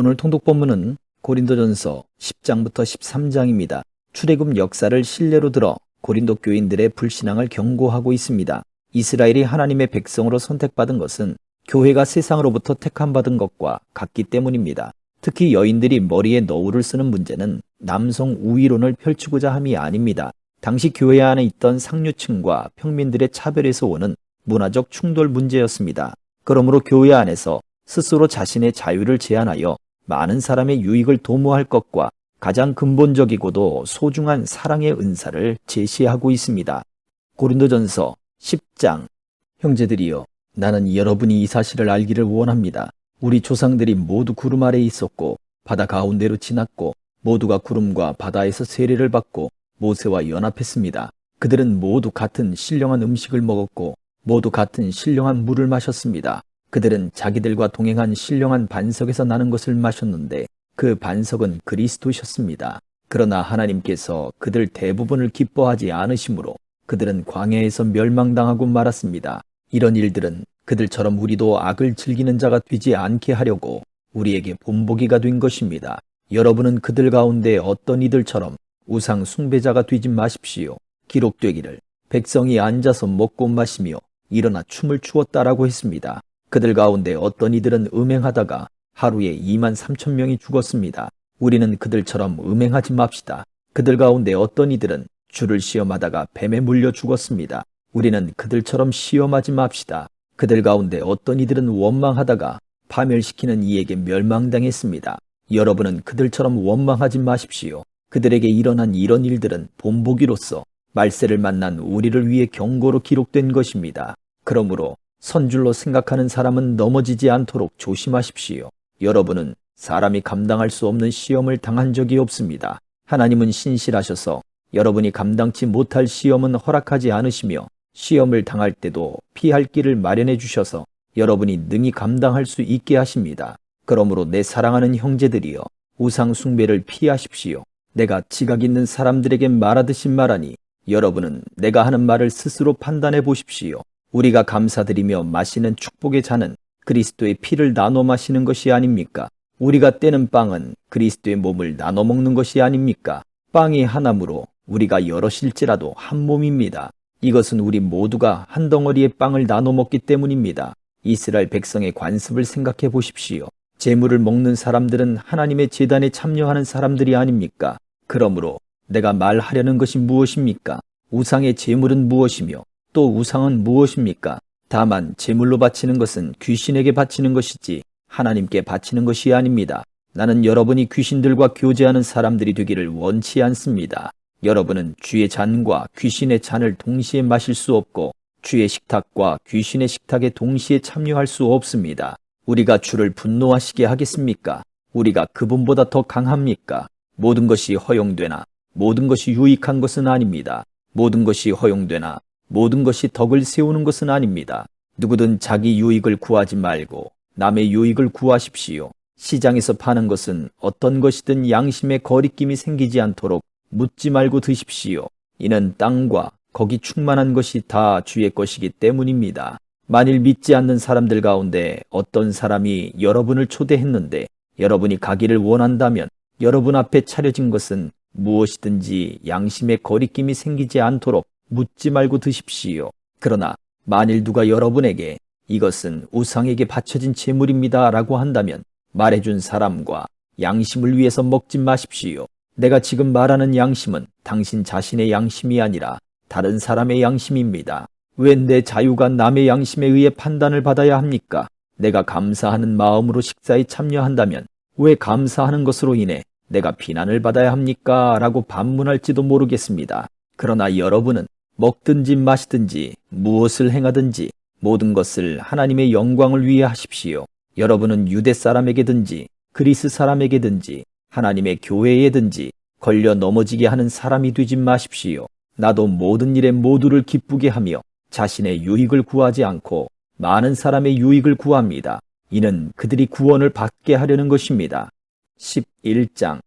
오늘 통독 본문은 고린도전서 10장부터 13장입니다. 출애굽 역사를 신뢰로 들어 고린도 교인들의 불신앙을 경고하고 있습니다. 이스라엘이 하나님의 백성으로 선택받은 것은 교회가 세상으로부터 택함받은 것과 같기 때문입니다. 특히 여인들이 머리에 너울을 쓰는 문제는 남성 우위론을 펼치고자 함이 아닙니다. 당시 교회 안에 있던 상류층과 평민들의 차별에서 오는 문화적 충돌 문제였습니다. 그러므로 교회 안에서 스스로 자신의 자유를 제한하여 많은 사람의 유익을 도모할 것과 가장 근본적이고도 소중한 사랑의 은사를 제시하고 있습니다. 고린도전서 10장 형제들이여 나는 여러분이 이 사실을 알기를 원합니다. 우리 조상들이 모두 구름 아래에 있었고 바다 가운데로 지났고 모두가 구름과 바다에서 세례를 받고 모세와 연합했습니다. 그들은 모두 같은 신령한 음식을 먹었고 모두 같은 신령한 물을 마셨습니다. 그들은 자기들과 동행한 신령한 반석에서 나는 것을 마셨는데 그 반석은 그리스도셨습니다. 그러나 하나님께서 그들 대부분을 기뻐하지 않으시므로 그들은 광야에서 멸망당하고 말았습니다. 이런 일들은 그들처럼 우리도 악을 즐기는 자가 되지 않게 하려고 우리에게 본보기가 된 것입니다. 여러분은 그들 가운데 어떤 이들처럼 우상 숭배자가 되지 마십시오. 기록되기를 백성이 앉아서 먹고 마시며 일어나 춤을 추었다라고 했습니다. 그들 가운데 어떤 이들은 음행하다가 하루에 2만 3천 명이 죽었습니다. 우리는 그들처럼 음행하지 맙시다. 그들 가운데 어떤 이들은 주를 시험하다가 뱀에 물려 죽었습니다. 우리는 그들처럼 시험하지 맙시다. 그들 가운데 어떤 이들은 원망하다가 파멸시키는 이에게 멸망당했습니다. 여러분은 그들처럼 원망하지 마십시오. 그들에게 일어난 이런 일들은 본보기로서 말세를 만난 우리를 위해 경고로 기록된 것입니다. 그러므로 선줄로 생각하는 사람은 넘어지지 않도록 조심하십시오. 여러분은 사람이 감당할 수 없는 시험을 당한 적이 없습니다. 하나님은 신실하셔서 여러분이 감당치 못할 시험은 허락하지 않으시며 시험을 당할 때도 피할 길을 마련해 주셔서 여러분이 능히 감당할 수 있게 하십니다. 그러므로 내 사랑하는 형제들이여 우상 숭배를 피하십시오. 내가 지각 있는 사람들에게 말하듯이 말하니 여러분은 내가 하는 말을 스스로 판단해 보십시오. 우리가 감사드리며 마시는 축복의 잔은 그리스도의 피를 나눠 마시는 것이 아닙니까? 우리가 떼는 빵은 그리스도의 몸을 나눠 먹는 것이 아닙니까? 빵이 하나므로 우리가 여럿일지라도 한 몸입니다. 이것은 우리 모두가 한 덩어리의 빵을 나눠 먹기 때문입니다. 이스라엘 백성의 관습을 생각해 보십시오. 재물을 먹는 사람들은 하나님의 재단에 참여하는 사람들이 아닙니까? 그러므로 내가 말하려는 것이 무엇입니까? 우상의 재물은 무엇이며 또 우상은 무엇입니까? 다만 제물로 바치는 것은 귀신에게 바치는 것이지 하나님께 바치는 것이 아닙니다. 나는 여러분이 귀신들과 교제하는 사람들이 되기를 원치 않습니다. 여러분은 주의 잔과 귀신의 잔을 동시에 마실 수 없고 주의 식탁과 귀신의 식탁에 동시에 참여할 수 없습니다. 우리가 주를 분노하시게 하겠습니까? 우리가 그분보다 더 강합니까? 모든 것이 허용되나 모든 것이 유익한 것은 아닙니다. 모든 것이 허용되나 모든 것이 덕을 세우는 것은 아닙니다. 누구든 자기 유익을 구하지 말고 남의 유익을 구하십시오. 시장에서 파는 것은 어떤 것이든 양심의 거리낌이 생기지 않도록 묻지 말고 드십시오. 이는 땅과 거기 충만한 것이 다 주의 것이기 때문입니다. 만일 믿지 않는 사람들 가운데 어떤 사람이 여러분을 초대했는데 여러분이 가기를 원한다면 여러분 앞에 차려진 것은 무엇이든지 양심의 거리낌이 생기지 않도록 묻지 말고 드십시오. 그러나 만일 누가 여러분에게 이것은 우상에게 바쳐진 재물입니다 라고 한다면 말해준 사람과 양심을 위해서 먹지 마십시오. 내가 지금 말하는 양심은 당신 자신의 양심이 아니라 다른 사람의 양심입니다. 왜 내 자유가 남의 양심에 의해 판단을 받아야 합니까? 내가 감사하는 마음으로 식사에 참여한다면 왜 감사하는 것으로 인해 내가 비난을 받아야 합니까? 라고 반문할지도 모르겠습니다. 그러나 여러분은 먹든지 마시든지 무엇을 행하든지 모든 것을 하나님의 영광을 위해 하십시오. 여러분은 유대 사람에게든지 그리스 사람에게든지 하나님의 교회에든지 걸려 넘어지게 하는 사람이 되지 마십시오. 나도 모든 일에 모두를 기쁘게 하며 자신의 유익을 구하지 않고 많은 사람의 유익을 구합니다. 이는 그들이 구원을 받게 하려는 것입니다. 11장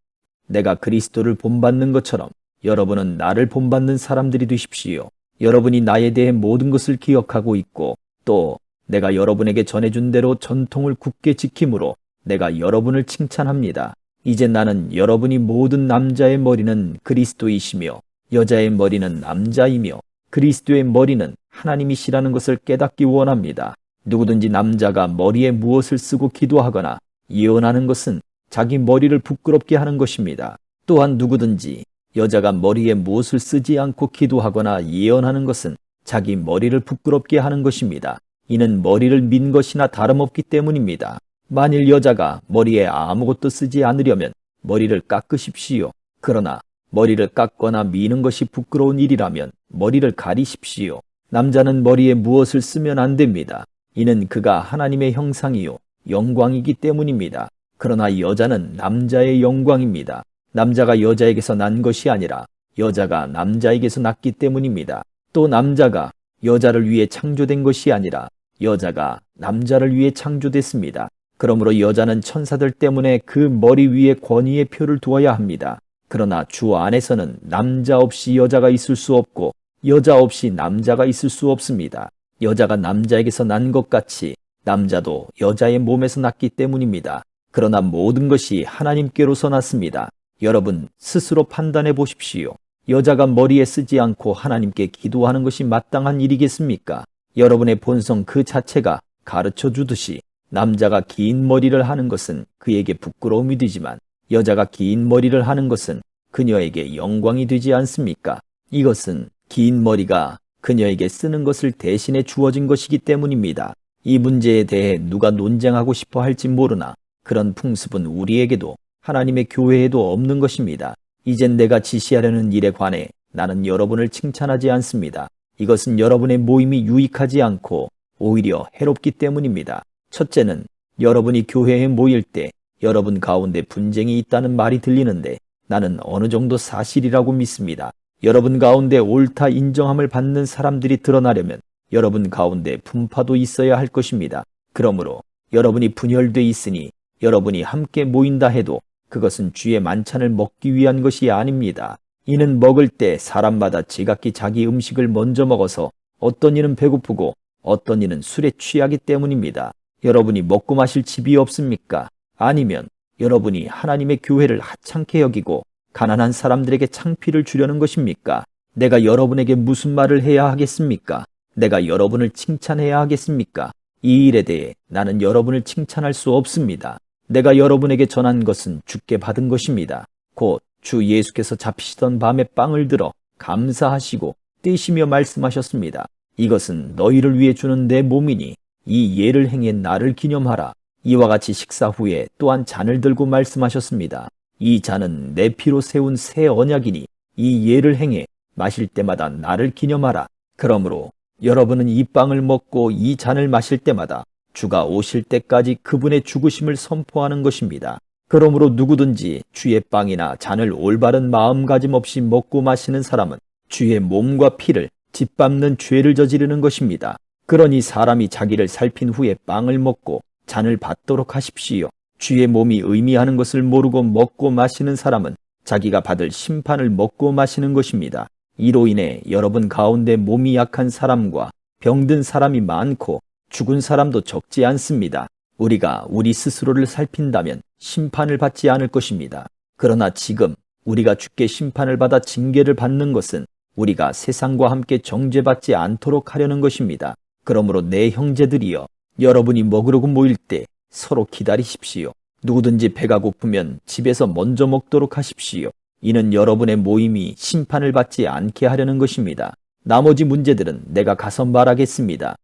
내가 그리스도를 본받는 것처럼 여러분은 나를 본받는 사람들이 되십시오. 여러분이 나에 대해 모든 것을 기억하고 있고 또 내가 여러분에게 전해준 대로 전통을 굳게 지킴으로 내가 여러분을 칭찬합니다. 이제 나는 여러분이 모든 남자의 머리는 그리스도이시며 여자의 머리는 남자이며 그리스도의 머리는 하나님이시라는 것을 깨닫기 원합니다. 누구든지 남자가 머리에 무엇을 쓰고 기도하거나 예언하는 것은 자기 머리를 부끄럽게 하는 것입니다. 또한 누구든지 여자가 머리에 무엇을 쓰지 않고 기도하거나 예언하는 것은 자기 머리를 부끄럽게 하는 것입니다. 이는 머리를 민 것이나 다름없기 때문입니다. 만일 여자가 머리에 아무것도 쓰지 않으려면 머리를 깎으십시오. 그러나 머리를 깎거나 미는 것이 부끄러운 일이라면 머리를 가리십시오. 남자는 머리에 무엇을 쓰면 안 됩니다. 이는 그가 하나님의 형상이요 영광이기 때문입니다. 그러나 여자는 남자의 영광입니다. 남자가 여자에게서 난 것이 아니라 여자가 남자에게서 났기 때문입니다. 또 남자가 여자를 위해 창조된 것이 아니라 여자가 남자를 위해 창조됐습니다. 그러므로 여자는 천사들 때문에 그 머리 위에 권위의 표를 두어야 합니다. 그러나 주 안에서는 남자 없이 여자가 있을 수 없고 여자 없이 남자가 있을 수 없습니다. 여자가 남자에게서 난 것 같이 남자도 여자의 몸에서 났기 때문입니다. 그러나 모든 것이 하나님께로서 났습니다. 여러분 스스로 판단해 보십시오. 여자가 머리에 쓰지 않고 하나님께 기도하는 것이 마땅한 일이겠습니까? 여러분의 본성 그 자체가 가르쳐 주듯이 남자가 긴 머리를 하는 것은 그에게 부끄러움이 되지만 여자가 긴 머리를 하는 것은 그녀에게 영광이 되지 않습니까? 이것은 긴 머리가 그녀에게 쓰는 것을 대신해 주어진 것이기 때문입니다. 이 문제에 대해 누가 논쟁하고 싶어 할지 모르나 그런 풍습은 우리에게도 하나님의 교회에도 없는 것입니다. 이젠 내가 지시하려는 일에 관해 나는 여러분을 칭찬하지 않습니다. 이것은 여러분의 모임이 유익하지 않고 오히려 해롭기 때문입니다. 첫째는 여러분이 교회에 모일 때 여러분 가운데 분쟁이 있다는 말이 들리는데 나는 어느 정도 사실이라고 믿습니다. 여러분 가운데 옳다 인정함을 받는 사람들이 드러나려면 여러분 가운데 분파도 있어야 할 것입니다. 그러므로 여러분이 분열돼 있으니 여러분이 함께 모인다 해도 그것은 주의 만찬을 먹기 위한 것이 아닙니다. 이는 먹을 때 사람마다 지각기 자기 음식을 먼저 먹어서 어떤 이는 배고프고 어떤 이는 술에 취하기 때문입니다. 여러분이 먹고 마실 집이 없습니까? 아니면 여러분이 하나님의 교회를 하찮게 여기고 가난한 사람들에게 창피를 주려는 것입니까? 내가 여러분에게 무슨 말을 해야 하겠습니까? 내가 여러분을 칭찬해야 하겠습니까? 이 일에 대해 나는 여러분을 칭찬할 수 없습니다. 내가 여러분에게 전한 것은 주께 받은 것입니다. 곧 주 예수께서 잡히시던 밤에 빵을 들어 감사하시고 떼시며 말씀하셨습니다. 이것은 너희를 위해 주는 내 몸이니 이 예를 행해 나를 기념하라. 이와 같이 식사 후에 또한 잔을 들고 말씀하셨습니다. 이 잔은 내 피로 세운 새 언약이니 이 예를 행해 마실 때마다 나를 기념하라. 그러므로 여러분은 이 빵을 먹고 이 잔을 마실 때마다 주가 오실 때까지 그분의 죽으심을 선포하는 것입니다. 그러므로 누구든지 주의 빵이나 잔을 올바른 마음가짐 없이 먹고 마시는 사람은 주의 몸과 피를 짓밟는 죄를 저지르는 것입니다. 그러니 사람이 자기를 살핀 후에 빵을 먹고 잔을 받도록 하십시오. 주의 몸이 의미하는 것을 모르고 먹고 마시는 사람은 자기가 받을 심판을 먹고 마시는 것입니다. 이로 인해 여러분 가운데 몸이 약한 사람과 병든 사람이 많고 죽은 사람도 적지 않습니다. 우리가 우리 스스로를 살핀다면 심판을 받지 않을 것입니다. 그러나 지금 우리가 주께 심판을 받아 징계를 받는 것은 우리가 세상과 함께 정죄받지 않도록 하려는 것입니다. 그러므로 내 형제들이여 여러분이 먹으려고 모일 때 서로 기다리십시오. 누구든지 배가 고프면 집에서 먼저 먹도록 하십시오. 이는 여러분의 모임이 심판을 받지 않게 하려는 것입니다. 나머지 문제들은 내가 가서 말하겠습니다.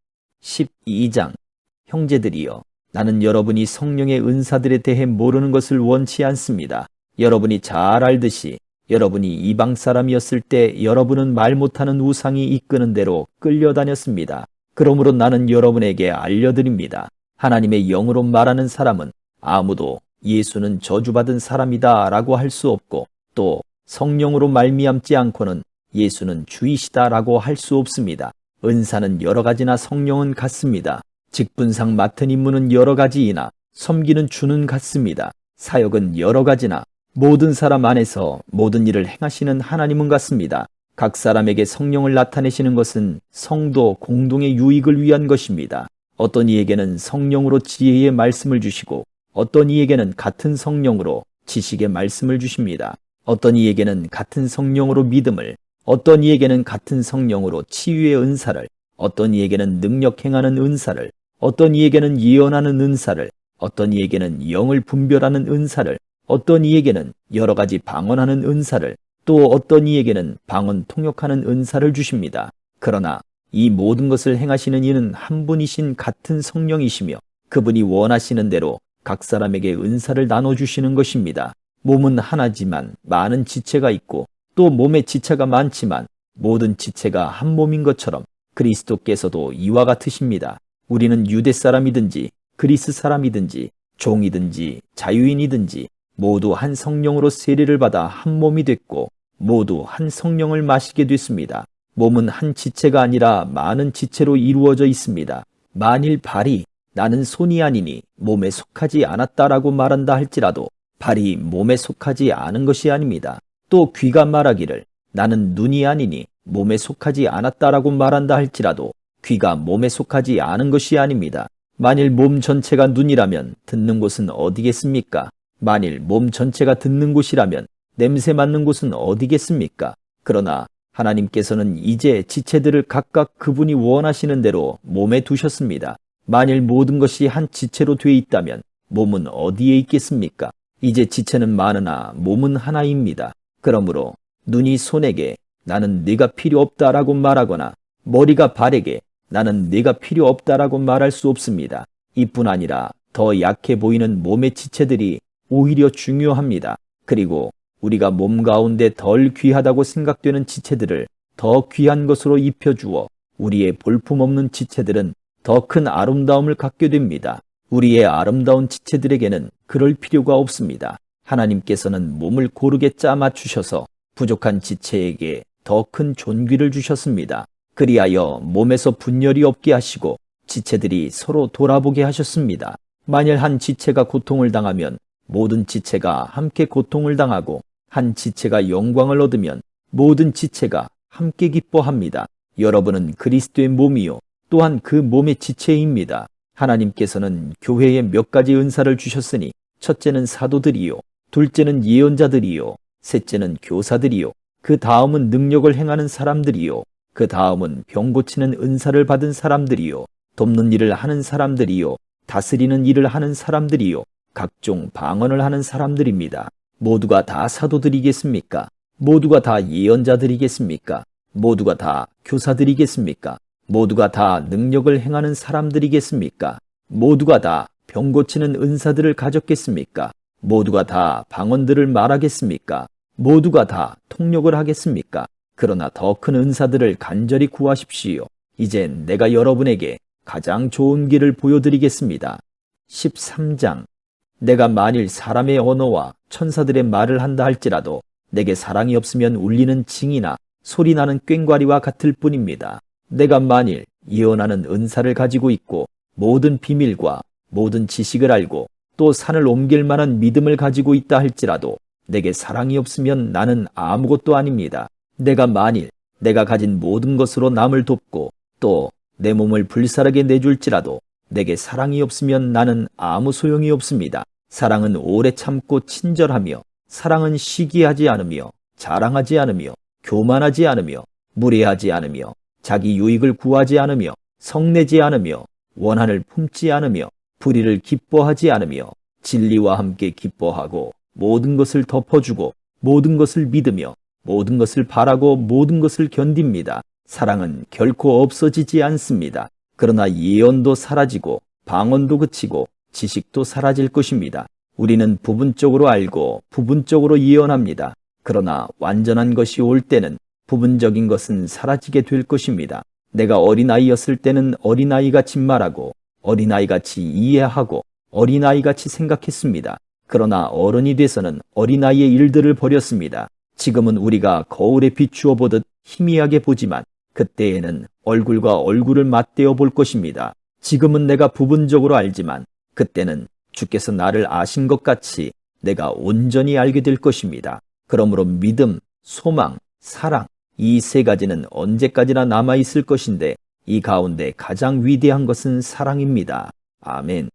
12장 형제들이여 나는 여러분이 성령의 은사들에 대해 모르는 것을 원치 않습니다. 여러분이 잘 알듯이 여러분이 이방 사람이었을 때 여러분은 말 못하는 우상이 이끄는 대로 끌려다녔습니다. 그러므로 나는 여러분에게 알려드립니다. 하나님의 영으로 말하는 사람은 아무도 예수는 저주받은 사람이다 라고 할 수 없고 또 성령으로 말미암지 않고는 예수는 주이시다 라고 할 수 없습니다. 은사는 여러 가지나 성령은 같습니다. 직분상 맡은 임무는 여러 가지이나 섬기는 주는 같습니다. 사역은 여러 가지나 모든 사람 안에서 모든 일을 행하시는 하나님은 같습니다. 각 사람에게 성령을 나타내시는 것은 성도 공동의 유익을 위한 것입니다. 어떤 이에게는 성령으로 지혜의 말씀을 주시고 어떤 이에게는 같은 성령으로 지식의 말씀을 주십니다. 어떤 이에게는 같은 성령으로 믿음을, 어떤 이에게는 같은 성령으로 치유의 은사를, 어떤 이에게는 능력 행하는 은사를, 어떤 이에게는 예언하는 은사를, 어떤 이에게는 영을 분별하는 은사를, 어떤 이에게는 여러 가지 방언하는 은사를, 또 어떤 이에게는 방언 통역하는 은사를 주십니다. 그러나 이 모든 것을 행하시는 이는 한 분이신 같은 성령이시며 그분이 원하시는 대로 각 사람에게 은사를 나눠주시는 것입니다. 몸은 하나지만 많은 지체가 있고 또 몸에 지체가 많지만 모든 지체가 한 몸인 것처럼 그리스도께서도 이와 같으십니다. 우리는 유대 사람이든지 그리스 사람이든지 종이든지 자유인이든지 모두 한 성령으로 세례를 받아 한 몸이 됐고 모두 한 성령을 마시게 됐습니다. 몸은 한 지체가 아니라 많은 지체로 이루어져 있습니다. 만일 발이 나는 손이 아니니 몸에 속하지 않았다라고 말한다 할지라도 발이 몸에 속하지 않은 것이 아닙니다. 또 귀가 말하기를 나는 눈이 아니니 몸에 속하지 않았다라고 말한다 할지라도 귀가 몸에 속하지 않은 것이 아닙니다. 만일 몸 전체가 눈이라면 듣는 곳은 어디겠습니까? 만일 몸 전체가 듣는 곳이라면 냄새 맡는 곳은 어디겠습니까? 그러나 하나님께서는 이제 지체들을 각각 그분이 원하시는 대로 몸에 두셨습니다. 만일 모든 것이 한 지체로 돼 있다면 몸은 어디에 있겠습니까? 이제 지체는 많으나 몸은 하나입니다. 그러므로 눈이 손에게 나는 네가 필요 없다라고 말하거나 머리가 발에게 나는 네가 필요 없다라고 말할 수 없습니다. 이뿐 아니라 더 약해 보이는 몸의 지체들이 오히려 중요합니다. 그리고 우리가 몸 가운데 덜 귀하다고 생각되는 지체들을 더 귀한 것으로 입혀주어 우리의 볼품없는 지체들은 더 큰 아름다움을 갖게 됩니다. 우리의 아름다운 지체들에게는 그럴 필요가 없습니다. 하나님께서는 몸을 고르게 짜 맞 추셔서 부족한 지체에게 더 큰 존귀를 주셨습니다. 그리하여 몸에서 분열이 없게 하시고 지체들이 서로 돌아보게 하셨습니다. 만일 한 지체가 고통을 당하면 모든 지체가 함께 고통을 당하고 한 지체가 영광을 얻으면 모든 지체가 함께 기뻐합니다. 여러분은 그리스도의 몸이요. 또한 그 몸의 지체입니다. 하나님께서는 교회에 몇 가지 은사를 주셨으니 첫째는 사도들이요. 둘째는 예언자들이요. 셋째는 교사들이요. 그 다음은 능력을 행하는 사람들이요. 그 다음은 병 고치는 은사를 받은 사람들이요. 돕는 일을 하는 사람들이요. 다스리는 일을 하는 사람들이요. 각종 방언을 하는 사람들입니다. 모두가 다 사도들이겠습니까? 모두가 다 예언자들이겠습니까? 모두가 다 교사들이겠습니까? 모두가 다 능력을 행하는 사람들이겠습니까? 모두가 다 병 고치는 은사들을 가졌겠습니까? 모두가 다 방언들을 말하겠습니까? 모두가 다 통역을 하겠습니까? 그러나 더 큰 은사들을 간절히 구하십시오. 이젠 내가 여러분에게 가장 좋은 길을 보여드리겠습니다. 13장 내가 만일 사람의 언어와 천사들의 말을 한다 할지라도 내게 사랑이 없으면 울리는 징이나 소리 나는 꽹과리와 같을 뿐입니다. 내가 만일 예언하는 은사를 가지고 있고 모든 비밀과 모든 지식을 알고 또 산을 옮길 만한 믿음을 가지고 있다 할지라도 내게 사랑이 없으면 나는 아무것도 아닙니다. 내가 만일 내가 가진 모든 것으로 남을 돕고 또 내 몸을 불사르게 내줄지라도 내게 사랑이 없으면 나는 아무 소용이 없습니다. 사랑은 오래 참고 친절하며 사랑은 시기하지 않으며 자랑하지 않으며 교만하지 않으며 무례하지 않으며 자기 유익을 구하지 않으며 성내지 않으며 원한을 품지 않으며 불의를 기뻐하지 않으며 진리와 함께 기뻐하고 모든 것을 덮어주고 모든 것을 믿으며 모든 것을 바라고 모든 것을 견딥니다. 사랑은 결코 없어지지 않습니다. 그러나 예언도 사라지고 방언도 그치고 지식도 사라질 것입니다. 우리는 부분적으로 알고 부분적으로 예언합니다. 그러나 완전한 것이 올 때는 부분적인 것은 사라지게 될 것입니다. 내가 어린아이였을 때는 어린아이같이 말하고 어린아이같이 이해하고 어린아이같이 생각했습니다. 그러나 어른이 돼서는 어린아이의 일들을 버렸습니다. 지금은 우리가 거울에 비추어 보듯 희미하게 보지만 그때에는 얼굴과 얼굴을 맞대어 볼 것입니다. 지금은 내가 부분적으로 알지만 그때는 주께서 나를 아신 것 같이 내가 온전히 알게 될 것입니다. 그러므로 믿음, 소망, 사랑, 이 세 가지는 언제까지나 남아 있을 것인데 이 가운데 가장 위대한 것은 사랑입니다. 아멘.